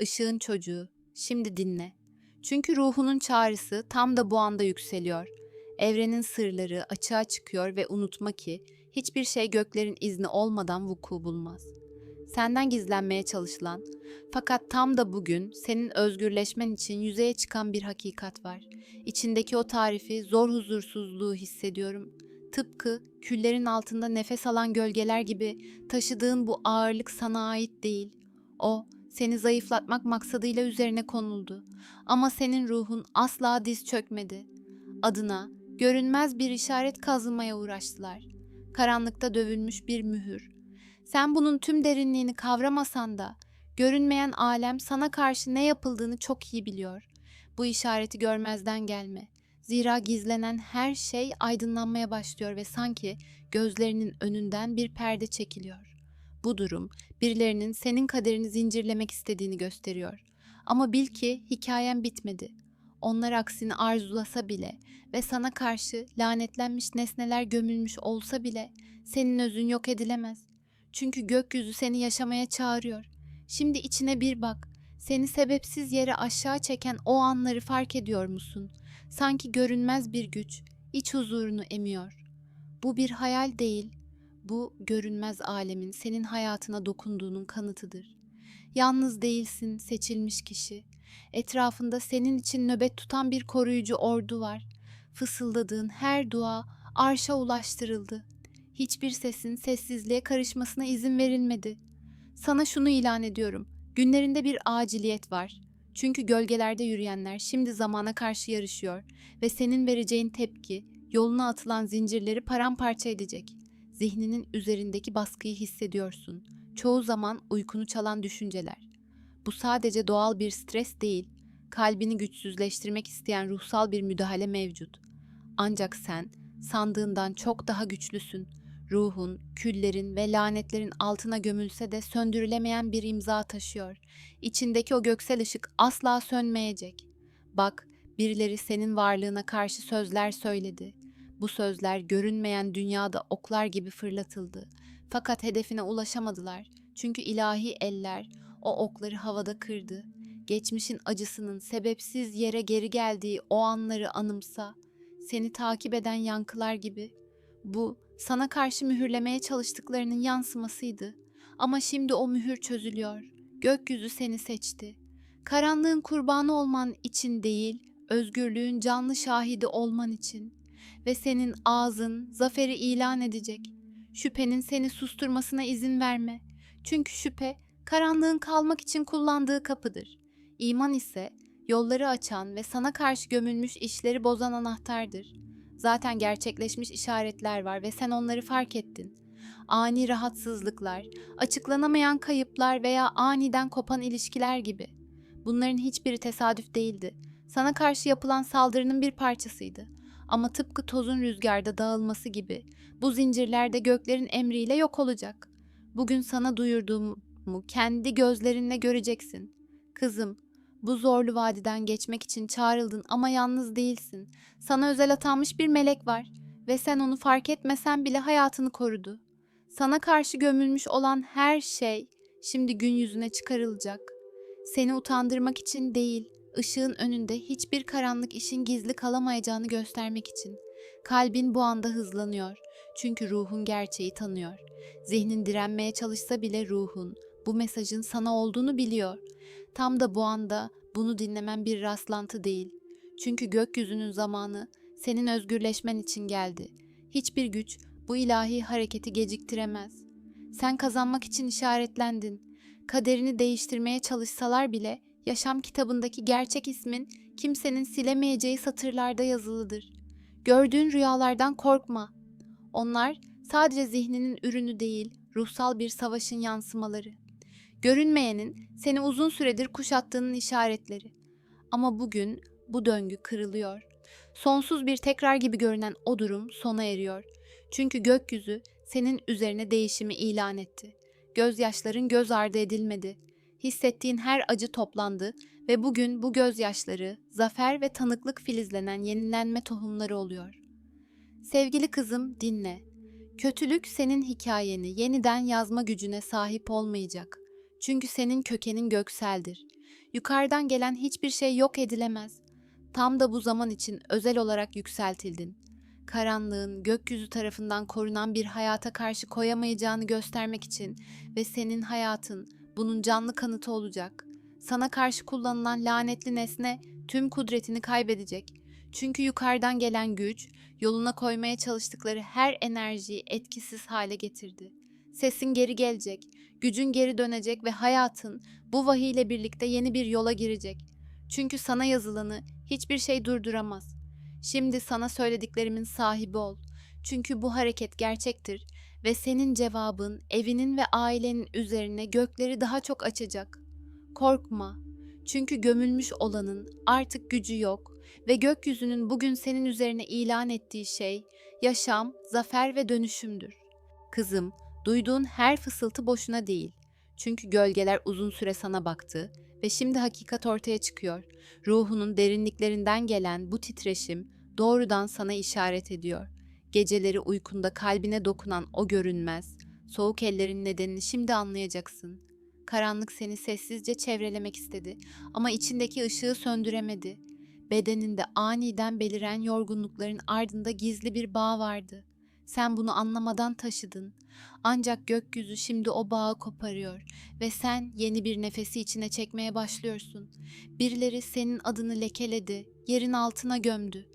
Işığın çocuğu, şimdi dinle. Çünkü ruhunun çağrısı tam da bu anda yükseliyor. Evrenin sırları açığa çıkıyor ve unutma ki hiçbir şey göklerin izni olmadan vuku bulmaz. Senden gizlenmeye çalışılan fakat tam da bugün senin özgürleşmen için yüzeye çıkan bir hakikat var. İçindeki o tarifi zor huzursuzluğu hissediyorum. Tıpkı küllerin altında nefes alan gölgeler gibi taşıdığın bu ağırlık sana ait değil. O seni zayıflatmak maksadıyla üzerine konuldu. Ama senin ruhun asla diz çökmedi. Adına görünmez bir işaret kazımaya uğraştılar. Karanlıkta dövülmüş bir mühür. Sen bunun tüm derinliğini kavramasan da görünmeyen alem sana karşı ne yapıldığını çok iyi biliyor. Bu işareti görmezden gelme. Zira gizlenen her şey aydınlanmaya başlıyor ve sanki gözlerinin önünden bir perde çekiliyor. Bu durum birilerinin senin kaderini zincirlemek istediğini gösteriyor. Ama bil ki hikayen bitmedi. Onlar aksini arzulasa bile ve sana karşı lanetlenmiş nesneler gömülmüş olsa bile senin özün yok edilemez. Çünkü gökyüzü seni yaşamaya çağırıyor. Şimdi içine bir bak. Seni sebepsiz yere aşağı çeken o anları fark ediyor musun? Sanki görünmez bir güç iç huzurunu emiyor. Bu bir hayal değil. Bu görünmez alemin senin hayatına dokunduğunun kanıtıdır. Yalnız değilsin seçilmiş kişi. Etrafında senin için nöbet tutan bir koruyucu ordu var. Fısıldadığın her dua arşa ulaştırıldı. Hiçbir sesin sessizliğe karışmasına izin verilmedi. Sana şunu ilan ediyorum. Günlerinde bir aciliyet var. Çünkü gölgelerde yürüyenler şimdi zamana karşı yarışıyor ve senin vereceğin tepki yoluna atılan zincirleri paramparça edecek. Zihninin üzerindeki baskıyı hissediyorsun. Çoğu zaman uykunu çalan düşünceler. Bu sadece doğal bir stres değil, kalbini güçsüzleştirmek isteyen ruhsal bir müdahale mevcut. Ancak sen sandığından çok daha güçlüsün. Ruhun, küllerin ve lanetlerin altına gömülse de söndürülemeyen bir imza taşıyor. İçindeki o göksel ışık asla sönmeyecek. Bak, birileri senin varlığına karşı sözler söyledi. Bu sözler görünmeyen dünyada oklar gibi fırlatıldı. Fakat hedefine ulaşamadılar. Çünkü ilahi eller o okları havada kırdı. Geçmişin acısının sebepsiz yere geri geldiği o anları anımsa. Seni takip eden yankılar gibi. Bu sana karşı mühürlemeye çalıştıklarının yansımasıydı. Ama şimdi o mühür çözülüyor. Gökyüzü seni seçti. Karanlığın kurbanı olman için değil, özgürlüğün canlı şahidi olman için. Ve senin ağzın zaferi ilan edecek. Şüphenin seni susturmasına izin verme. Çünkü şüphe karanlığın kalmak için kullandığı kapıdır. İman ise yolları açan ve sana karşı gömülmüş işleri bozan anahtardır. Zaten gerçekleşmiş işaretler var ve sen onları fark ettin. Ani rahatsızlıklar, açıklanamayan kayıplar veya aniden kopan ilişkiler gibi. Bunların hiçbiri tesadüf değildi. Sana karşı yapılan saldırının bir parçasıydı. Ama tıpkı tozun rüzgarda dağılması gibi bu zincirler de göklerin emriyle yok olacak. Bugün sana duyurduğumu kendi gözlerinle göreceksin. Kızım, bu zorlu vadiden geçmek için çağrıldın ama yalnız değilsin. Sana özel atanmış bir melek var ve sen onu fark etmesen bile hayatını korudu. Sana karşı gömülmüş olan her şey şimdi gün yüzüne çıkarılacak. Seni utandırmak için değil, ışığın önünde hiçbir karanlık işin gizli kalamayacağını göstermek için. Kalbin bu anda hızlanıyor. Çünkü ruhun gerçeği tanıyor. Zihnin direnmeye çalışsa bile ruhun bu mesajın sana olduğunu biliyor. Tam da bu anda bunu dinlemen bir rastlantı değil. Çünkü gökyüzünün zamanı senin özgürleşmen için geldi. Hiçbir güç bu ilahi hareketi geciktiremez. Sen kazanmak için işaretlendin. Kaderini değiştirmeye çalışsalar bile yaşam kitabındaki gerçek ismin kimsenin silemeyeceği satırlarda yazılıdır. Gördüğün rüyalardan korkma. Onlar sadece zihninin ürünü değil, ruhsal bir savaşın yansımaları. Görünmeyenin seni uzun süredir kuşattığının işaretleri. Ama bugün bu döngü kırılıyor. Sonsuz bir tekrar gibi görünen o durum sona eriyor. Çünkü gökyüzü senin üzerine değişimi ilan etti. Gözyaşların göz ardı edilmedi. Hissettiğin her acı toplandı ve bugün bu gözyaşları zafer ve tanıklık filizlenen yenilenme tohumları oluyor. Sevgili kızım dinle. Kötülük senin hikayeni yeniden yazma gücüne sahip olmayacak. Çünkü senin kökenin gökseldir. Yukarıdan gelen hiçbir şey yok edilemez. Tam da bu zaman için özel olarak yükseltildin. Karanlığın gökyüzü tarafından korunan bir hayata karşı koyamayacağını göstermek için ve senin hayatın bunun canlı kanıtı olacak. Sana karşı kullanılan lanetli nesne tüm kudretini kaybedecek. Çünkü yukarıdan gelen güç yoluna koymaya çalıştıkları her enerjiyi etkisiz hale getirdi. Sesin geri gelecek, gücün geri dönecek ve hayatın bu vahiy ile birlikte yeni bir yola girecek. Çünkü sana yazılanı hiçbir şey durduramaz. Şimdi sana söylediklerimin sahibi ol. Çünkü bu hareket gerçektir ve senin cevabın evinin ve ailenin üzerine gökleri daha çok açacak. Korkma. Çünkü gömülmüş olanın artık gücü yok ve gökyüzünün bugün senin üzerine ilan ettiği şey yaşam, zafer ve dönüşümdür. Kızım, duyduğun her fısıltı boşuna değil. Çünkü gölgeler uzun süre sana baktı ve şimdi hakikat ortaya çıkıyor. Ruhunun derinliklerinden gelen bu titreşim doğrudan sana işaret ediyor. Geceleri uykunda kalbine dokunan o görünmez, soğuk ellerin nedenini şimdi anlayacaksın. Karanlık seni sessizce çevrelemek istedi ama içindeki ışığı söndüremedi. Bedeninde aniden beliren yorgunlukların ardında gizli bir bağ vardı. Sen bunu anlamadan taşıdın. Ancak gökyüzü şimdi o bağı koparıyor ve sen yeni bir nefesi içine çekmeye başlıyorsun. Birileri senin adını lekeledi, yerin altına gömdü.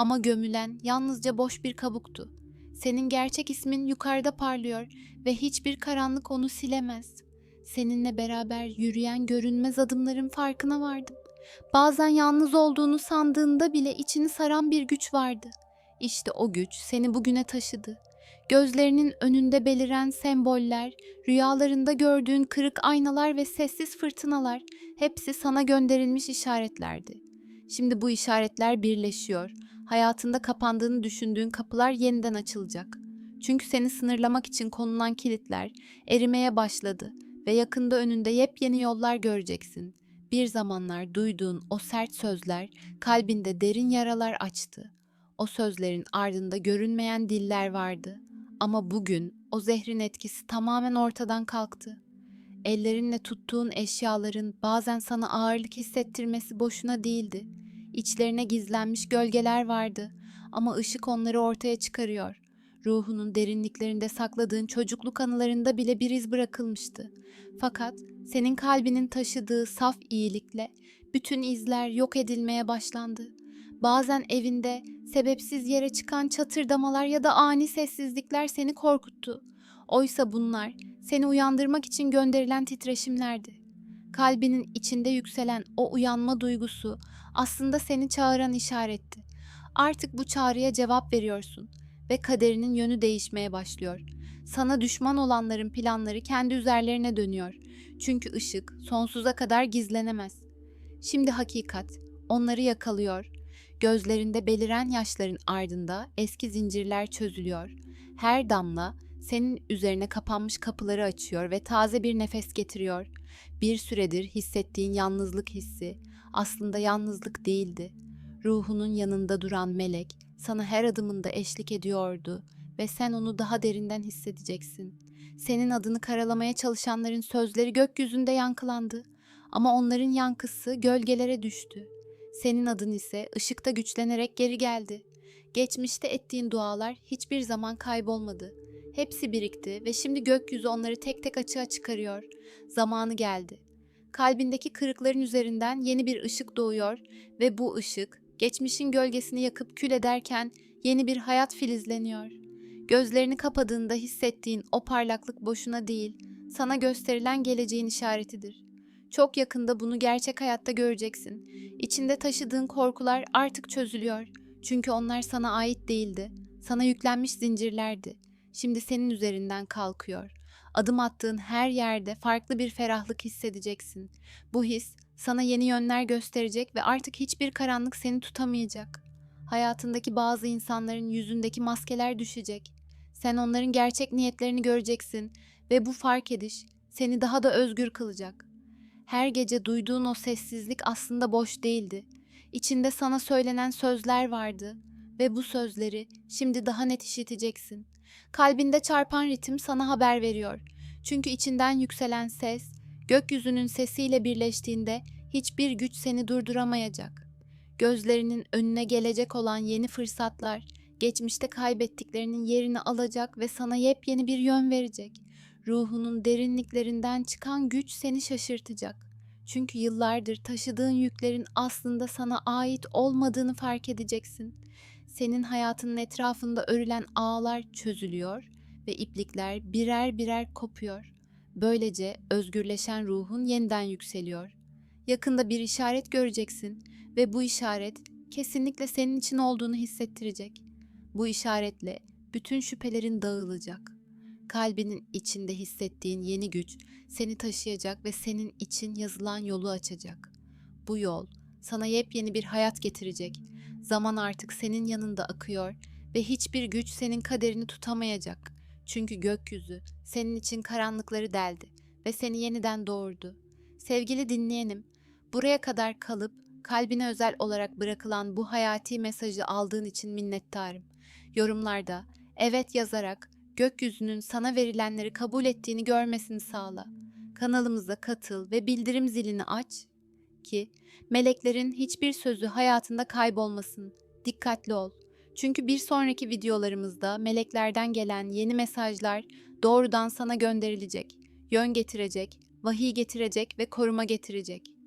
Ama gömülen yalnızca boş bir kabuktu. Senin gerçek ismin yukarıda parlıyor ve hiçbir karanlık onu silemez. Seninle beraber yürüyen görünmez adımların farkına vardım. Bazen yalnız olduğunu sandığında bile içini saran bir güç vardı. İşte o güç seni bugüne taşıdı. Gözlerinin önünde beliren semboller, rüyalarında gördüğün kırık aynalar ve sessiz fırtınalar hepsi sana gönderilmiş işaretlerdi. Şimdi bu işaretler birleşiyor. Hayatında kapandığını düşündüğün kapılar yeniden açılacak. Çünkü seni sınırlamak için konulan kilitler erimeye başladı ve yakında önünde yepyeni yollar göreceksin. Bir zamanlar duyduğun o sert sözler kalbinde derin yaralar açtı. O sözlerin ardında görünmeyen diller vardı. Ama bugün o zehrin etkisi tamamen ortadan kalktı. Ellerinle tuttuğun eşyaların bazen sana ağırlık hissettirmesi boşuna değildi. İçlerine gizlenmiş gölgeler vardı ama ışık onları ortaya çıkarıyor. Ruhunun derinliklerinde sakladığın çocukluk anılarında bile bir iz bırakılmıştı. Fakat senin kalbinin taşıdığı saf iyilikle bütün izler yok edilmeye başlandı. Bazen evinde sebepsiz yere çıkan çatırdamalar ya da ani sessizlikler seni korkuttu. Oysa bunlar seni uyandırmak için gönderilen titreşimlerdi. Kalbinin içinde yükselen o uyanma duygusu aslında seni çağıran işaretti. Artık bu çağrıya cevap veriyorsun ve kaderinin yönü değişmeye başlıyor. Sana düşman olanların planları kendi üzerlerine dönüyor. Çünkü ışık sonsuza kadar gizlenemez. Şimdi hakikat onları yakalıyor. Gözlerinde beliren yaşların ardında eski zincirler çözülüyor. Her damla senin üzerine kapanmış kapıları açıyor ve taze bir nefes getiriyor. Bir süredir hissettiğin yalnızlık hissi aslında yalnızlık değildi. Ruhunun yanında duran melek sana her adımında eşlik ediyordu ve sen onu daha derinden hissedeceksin. Senin adını karalamaya çalışanların sözleri gökyüzünde yankılandı ama onların yankısı gölgelere düştü. Senin adın ise ışıkta güçlenerek geri geldi. Geçmişte ettiğin dualar hiçbir zaman kaybolmadı. Hepsi birikti ve şimdi gökyüzü onları tek tek açığa çıkarıyor. Zamanı geldi. Kalbindeki kırıkların üzerinden yeni bir ışık doğuyor ve bu ışık geçmişin gölgesini yakıp kül ederken yeni bir hayat filizleniyor. Gözlerini kapadığında hissettiğin o parlaklık boşuna değil, sana gösterilen geleceğin işaretidir. Çok yakında bunu gerçek hayatta göreceksin. İçinde taşıdığın korkular artık çözülüyor. Çünkü onlar sana ait değildi. Sana yüklenmiş zincirlerdi. Şimdi senin üzerinden kalkıyor. Adım attığın her yerde farklı bir ferahlık hissedeceksin. Bu his sana yeni yönler gösterecek ve artık hiçbir karanlık seni tutamayacak. Hayatındaki bazı insanların yüzündeki maskeler düşecek. Sen onların gerçek niyetlerini göreceksin ve bu fark ediş seni daha da özgür kılacak. Her gece duyduğun o sessizlik aslında boş değildi. İçinde sana söylenen sözler vardı ve bu sözleri şimdi daha net işiteceksin. Kalbinde çarpan ritim sana haber veriyor. Çünkü içinden yükselen ses, gökyüzünün sesiyle birleştiğinde Hiçbir güç seni durduramayacak. Gözlerinin önüne gelecek olan yeni fırsatlar geçmişte kaybettiklerinin yerini alacak ve sana yepyeni bir yön verecek. Ruhunun derinliklerinden çıkan güç seni şaşırtacak. Çünkü yıllardır taşıdığın yüklerin aslında sana ait olmadığını fark edeceksin. Senin hayatının etrafında örülen ağlar çözülüyor ve iplikler birer birer kopuyor. Böylece özgürleşen ruhun yeniden yükseliyor. Yakında bir işaret göreceksin ve bu işaret kesinlikle senin için olduğunu hissettirecek. Bu işaretle bütün şüphelerin dağılacak. Kalbinin içinde hissettiğin yeni güç seni taşıyacak ve senin için yazılan yolu açacak. Bu yol sana yepyeni bir hayat getirecek. Zaman artık senin yanında akıyor ve hiçbir güç senin kaderini tutamayacak. Çünkü gökyüzü senin için karanlıkları deldi ve seni yeniden doğurdu. Sevgili dinleyenim, buraya kadar kalıp kalbine özel olarak bırakılan bu hayati mesajı aldığın için minnettarım. Yorumlarda evet yazarak gökyüzünün sana verilenleri kabul ettiğini görmesini sağla. Kanalımıza katıl ve bildirim zilini aç ki meleklerin hiçbir sözü hayatında kaybolmasın. Dikkatli ol. Çünkü bir sonraki videolarımızda meleklerden gelen yeni mesajlar doğrudan sana gönderilecek, yön getirecek, vahiy getirecek ve koruma getirecek.